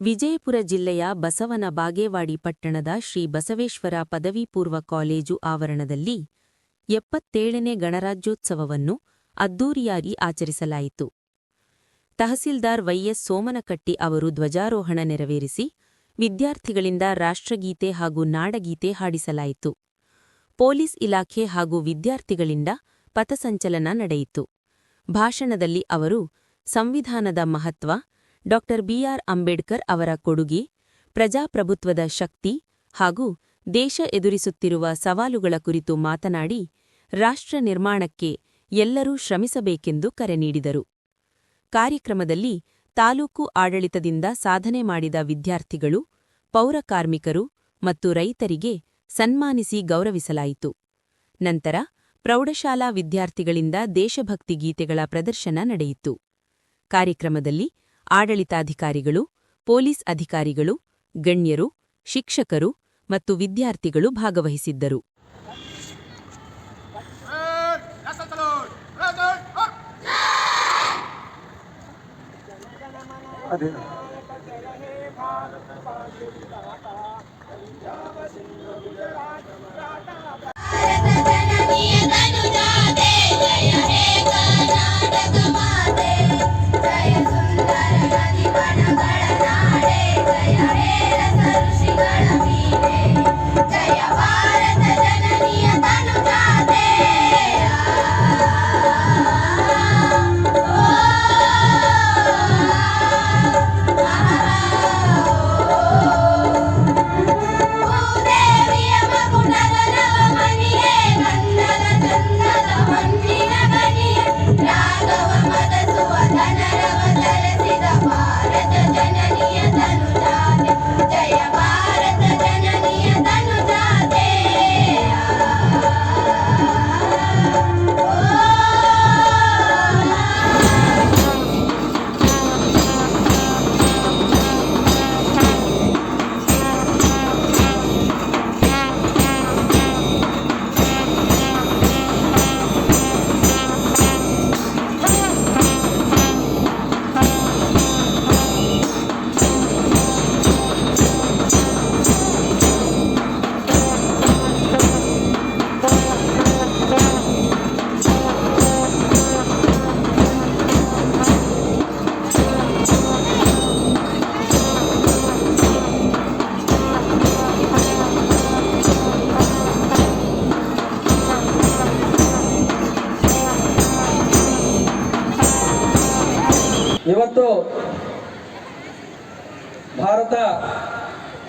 ವಿಜಯಪುರ ಜಿಲ್ಲೆಯ ಬಸವನ ಬಾಗೇವಾಡಿ ಪಟ್ಟಣದ ಶ್ರೀ ಬಸವೇಶ್ವರ ಪದವಿ ಪೂರ್ವ ಕಾಲೇಜು ಆವರಣದಲ್ಲಿ ಎಪ್ಪತ್ತೇಳನೇ ಗಣರಾಜ್ಯೋತ್ಸವವನ್ನು ಅದ್ದೂರಿಯಾಗಿ ಆಚರಿಸಲಾಯಿತು. ತಹಸೀಲ್ದಾರ್ ವೈಎಸ್ ಸೋಮನಕಟ್ಟಿ ಅವರು ಧ್ವಜಾರೋಹಣ ನೆರವೇರಿಸಿ ವಿದ್ಯಾರ್ಥಿಗಳಿಂದ ರಾಷ್ಟ್ರಗೀತೆ ಹಾಗೂ ನಾಡಗೀತೆ ಹಾಡಿಸಲಾಯಿತು. ಪೊಲೀಸ್ ಇಲಾಖೆ ಹಾಗೂ ವಿದ್ಯಾರ್ಥಿಗಳಿಂದ ಪಥಸಂಚಲನ ನಡೆಯಿತು. ಭಾಷಣದಲ್ಲಿ ಅವರು ಸಂವಿಧಾನದ ಮಹತ್ವ ಡಾ. ಬಿಆರ್ ಅಂಬೇಡ್ಕರ್ ಅವರ ಕೊಡುಗೆ, ಪ್ರಜಾಪ್ರಭುತ್ವದ ಶಕ್ತಿ ಹಾಗೂ ದೇಶ ಎದುರಿಸುತ್ತಿರುವ ಸವಾಲುಗಳ ಕುರಿತು ಮಾತನಾಡಿ, ರಾಷ್ಟ್ರ ನಿರ್ಮಾಣಕ್ಕೆ ಎಲ್ಲರೂ ಶ್ರಮಿಸಬೇಕೆಂದು ಕರೆ ನೀಡಿದರು. ಕಾರ್ಯಕ್ರಮದಲ್ಲಿ ತಾಲೂಕು ಆಡಳಿತದಿಂದ ಸಾಧನೆ ಮಾಡಿದ ವಿದ್ಯಾರ್ಥಿಗಳು, ಪೌರ ಕಾರ್ಮಿಕರು ಮತ್ತು ರೈತರಿಗೆ ಸನ್ಮಾನಿಸಿ ಗೌರವಿಸಲಾಯಿತು. ನಂತರ ಪ್ರೌಢಶಾಲಾ ವಿದ್ಯಾರ್ಥಿಗಳಿಂದ ದೇಶಭಕ್ತಿ ಗೀತೆಗಳ ಪ್ರದರ್ಶನ ನಡೆಯಿತು. ಕಾರ್ಯಕ್ರಮದಲ್ಲಿ ಆಡಳಿತಾಧಿಕಾರಿಗಳು ಪೊಲೀಸ್ ಅಧಿಕಾರಿಗಳು ಗಣ್ಯರು ಶಿಕ್ಷಕರು ಮತ್ತು ವಿದ್ಯಾರ್ಥಿಗಳು ಭಾಗವಹಿಸಿದ್ದರು. National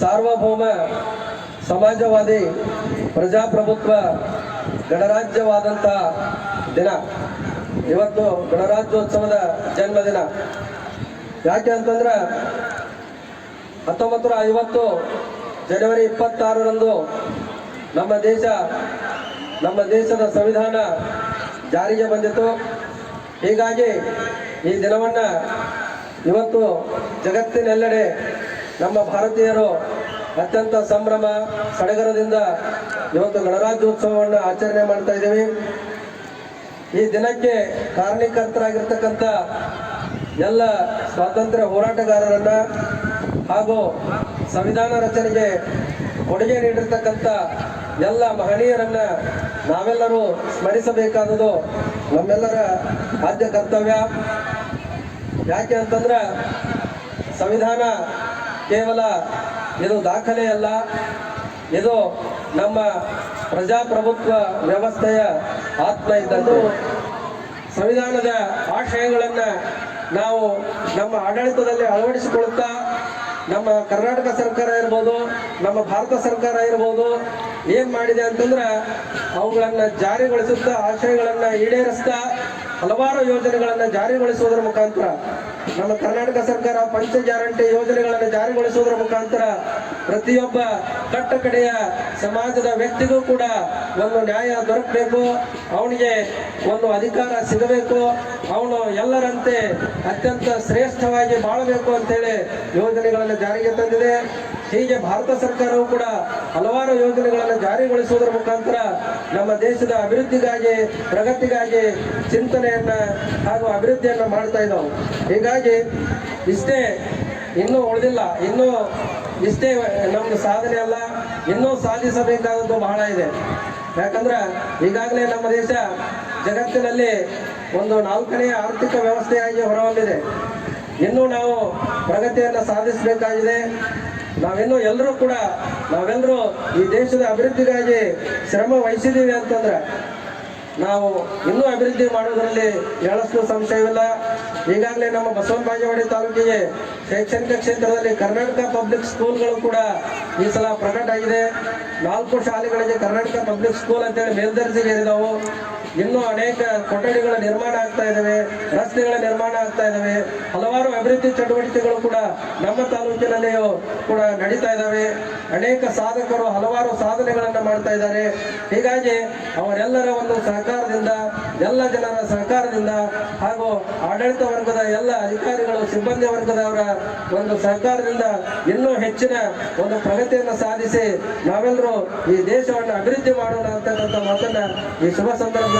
ಸಾರ್ವಭೌಮ ಸಮಾಜವಾದಿ ಪ್ರಜಾಪ್ರಭುತ್ವ ಗಣರಾಜ್ಯವಾದಂಥ ದಿನ. ಇವತ್ತು ಗಣರಾಜ್ಯೋತ್ಸವದ ಜನ್ಮದಿನ. ಯಾಕೆ ಅಂತಂದ್ರೆ ಹತ್ತೊಂಬತ್ತು ನೂರ ಐವತ್ತು ಜನವರಿ ಇಪ್ಪತ್ತಾರರಂದು ನಮ್ಮ ದೇಶ, ನಮ್ಮ ದೇಶದ ಸಂವಿಧಾನ ಜಾರಿಗೆ ಬಂದಿತು ಹೀಗಾಗಿ ಈ ದಿನವನ್ನು ಇವತ್ತು ಜಗತ್ತಿನೆಲ್ಲೆಡೆ ನಮ್ಮ ಭಾರತೀಯರು ಅತ್ಯಂತ ಸಂಭ್ರಮ, ಸಡಗರದಿಂದ ಇವತ್ತು ಗಣರಾಜ್ಯೋತ್ಸವವನ್ನು ಆಚರಣೆ ಮಾಡ್ತಾ ಇದ್ದೀವಿ. ಈ ದಿನಕ್ಕೆ ಕಾರಣೀಕರ್ತರಾಗಿರ್ತಕ್ಕಂಥ ಎಲ್ಲ ಸ್ವಾತಂತ್ರ್ಯ ಹೋರಾಟಗಾರರನ್ನ ಹಾಗೂ ಸಂವಿಧಾನ ರಚನೆಗೆ ಕೊಡುಗೆ ನೀಡಿರ್ತಕ್ಕಂಥ ಎಲ್ಲ ಮಹನೀಯರನ್ನ ನಾವೆಲ್ಲರೂ ಸ್ಮರಿಸಬೇಕಾದದು ನಮ್ಮೆಲ್ಲರ ಆದ್ಯ ಕರ್ತವ್ಯ. ಯಾಕೆ ಅಂತಂದ್ರೆ ಸಂವಿಧಾನ ಕೇವಲ ಇದು ದಾಖಲೆ ಅಲ್ಲ, ಇದು ನಮ್ಮ ಪ್ರಜಾಪ್ರಭುತ್ವ ವ್ಯವಸ್ಥೆಯ ಆತ್ಮ ಇದ್ದಂತೆ. ಸಂವಿಧಾನದ ಆಶಯಗಳನ್ನು ನಾವು ನಮ್ಮ ಆಡಳಿತದಲ್ಲಿ ಅಳವಡಿಸಿಕೊಳ್ಳುತ್ತಾ, ನಮ್ಮ ಕರ್ನಾಟಕ ಸರ್ಕಾರ ಇರ್ಬೋದು, ನಮ್ಮ ಭಾರತ ಸರ್ಕಾರ ಇರ್ಬೋದು, ಏನು ಮಾಡಿದೆ ಅಂತಂದ್ರೆ ಅವುಗಳನ್ನು ಜಾರಿಗೊಳಿಸುತ್ತಾ, ಆಶಯಗಳನ್ನು ಈಡೇರಿಸ್ತಾ, ಹಲವಾರು ಯೋಜನೆಗಳನ್ನು ಜಾರಿಗೊಳಿಸುವುದರ ಮುಖಾಂತರ ನಮ್ಮ ಕರ್ನಾಟಕ ಸರ್ಕಾರ ಪಂಚ ಗ್ಯಾರಂಟಿ ಯೋಜನೆಗಳನ್ನು ಜಾರಿಗೊಳಿಸುವುದರ ಮುಖಾಂತರ ಪ್ರತಿಯೊಬ್ಬ ಕಟ್ಟಕಡೆಯ ಸಮಾಜದ ವ್ಯಕ್ತಿಗೂ ಕೂಡ ಒಂದು ನ್ಯಾಯ ದೊರಕಬೇಕು. ಅವನಿಗೆ ಒಂದು ಅಧಿಕಾರ ಸಿಗಬೇಕು. ಅವನು ಎಲ್ಲರಂತೆ ಅತ್ಯಂತ ಶ್ರೇಷ್ಠವಾಗಿ ಬಾಳಬೇಕು ಅಂತೇಳಿ ಯೋಜನೆಗಳನ್ನು ಜಾರಿಗೆ ತಂದಿದೆ. ಹೀಗೆ ಭಾರತ ಸರ್ಕಾರವು ಕೂಡ ಹಲವಾರು ಯೋಜನೆಗಳನ್ನು ಜಾರಿಗೊಳಿಸುವುದರ ಮುಖಾಂತರ ನಮ್ಮ ದೇಶದ ಅಭಿವೃದ್ಧಿಗಾಗಿ, ಪ್ರಗತಿಗಾಗಿ ಚಿಂತನೆಯನ್ನ ಹಾಗೂ ಅಭಿವೃದ್ಧಿಯನ್ನ ಮಾಡ್ತಾ ಇದ್ದಾವೆ. ಹೀಗಾಗಿ ಇಷ್ಟೇ ಇನ್ನೂ ಉಳಿದಿಲ್ಲ. ಇನ್ನೂ ಇಷ್ಟೇ ನಮ್ದು ಸಾಧನೆ ಅಲ್ಲ. ಇನ್ನೂ ಸಾಧಿಸಬೇಕಾದದ್ದು ಬಹಳ ಇದೆ. ಯಾಕಂದ್ರೆ ಈಗಾಗಲೇ ನಮ್ಮ ದೇಶ ಜಗತ್ತಿನಲ್ಲಿ ಒಂದು ನಾಲ್ಕನೇ ಆರ್ಥಿಕ ವ್ಯವಸ್ಥೆಯಾಗಿ ಹೊರಹೊಮ್ಮಿದೆ. ಇನ್ನೂ ನಾವು ಪ್ರಗತಿಯನ್ನು ಸಾಧಿಸಬೇಕಾಗಿದೆ. ನಾವಿನ್ನೂ ಎಲ್ಲರೂ ಕೂಡ, ನಾವೆಲ್ಲರೂ ಈ ದೇಶದ ಅಭಿವೃದ್ಧಿಗಾಗಿ ಶ್ರಮ ವಹಿಸಿದ್ದೀವಿ ಅಂತಂದ್ರೆ, ನಾವು ಇನ್ನೂ ಅಭಿವೃದ್ಧಿ ಮಾಡೋದರಲ್ಲಿ ಹೇಳಷ್ಟು ಸಂಶಯವಿಲ್ಲ. ಈಗಾಗಲೇ ನಮ್ಮ ಬಸವನ ಬಾಗೇವಾಡಿ ತಾಲೂಕಿಗೆ ಶೈಕ್ಷಣಿಕ ಕ್ಷೇತ್ರದಲ್ಲಿ ಕರ್ನಾಟಕ ಪಬ್ಲಿಕ್ ಸ್ಕೂಲ್ಗಳು ಕೂಡ ಈ ಸಲ ಪ್ರಕಟ ಆಗಿದೆ. ನಾಲ್ಕು ಶಾಲೆಗಳಿಗೆ ಕರ್ನಾಟಕ ಪಬ್ಲಿಕ್ ಸ್ಕೂಲ್ ಅಂತೇಳಿ ಮೇಲ್ದರ್ಜೆಗೆ ಏರಿದವು ಇನ್ನೂ ಅನೇಕ ಕೊಠಡಿಗಳ ನಿರ್ಮಾಣ ಆಗ್ತಾ ಇದ್ದಾವೆ ರಸ್ತೆಗಳ ನಿರ್ಮಾಣ ಆಗ್ತಾ ಇದ್ದಾವೆ ಹಲವಾರು ಅಭಿವೃದ್ಧಿ ಚಟುವಟಿಕೆಗಳು ಕೂಡ ನಮ್ಮ ತಾಲೂಕಿನಲ್ಲಿಯೂ ಕೂಡ ನಡೀತಾ ಇದ್ದಾವೆ ಅನೇಕ ಸಾಧಕರು ಹಲವಾರು ಸಾಧನೆಗಳನ್ನು ಮಾಡ್ತಾ ಇದ್ದಾರೆ. ಹೀಗಾಗಿ ಅವರೆಲ್ಲರ ಒಂದು ಸಹಕಾರದಿಂದ, ಎಲ್ಲ ಜನರ ಸಹಕಾರದಿಂದ ಹಾಗೂ ಆಡಳಿತ ವರ್ಗದ ಎಲ್ಲ ಅಧಿಕಾರಿಗಳು, ಸಿಬ್ಬಂದಿ ವರ್ಗದವರ ಒಂದು ಸಹಕಾರದಿಂದ ಇನ್ನೂ ಹೆಚ್ಚಿನ ಒಂದು ಪ್ರಗತಿಯನ್ನು ಸಾಧಿಸಿ ನಾವೆಲ್ಲರೂ ಈ ದೇಶವನ್ನು ಅಭಿವೃದ್ಧಿ ಮಾಡೋಣ ಅಂತಕ್ಕಂಥ ಮಾತನ್ನ ಈ ಶುಭ ಸಂದರ್ಭದಲ್ಲಿ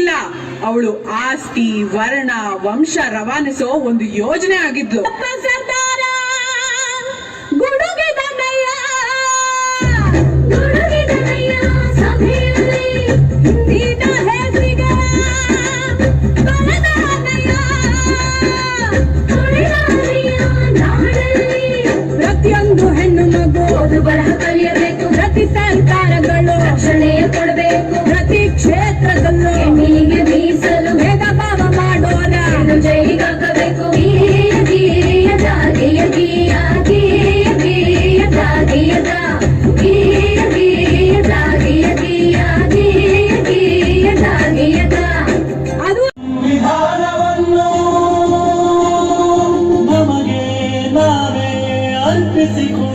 ಇಲ್ಲ. ಅವಳು ಆಸ್ತಿ, ವರ್ಣ, ವಂಶ ರವಾನಿಸೋ ಒಂದು ಯೋಜನೆ ಆಗಿದ್ಲು. ಪ್ರತಿಯೊಂದು ಹೆಣ್ಣು ಮಗು ಓದು ಬರಹ ಕಲಿಯಬೇಕು. ಪ್ರತಿ ಸಾಲ se.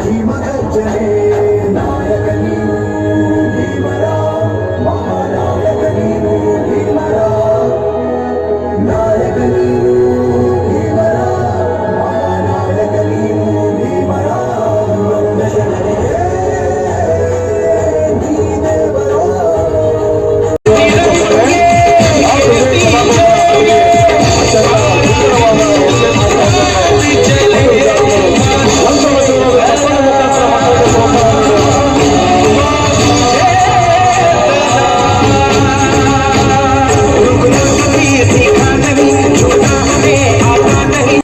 ಭೀಮಗರ್ಜನೆ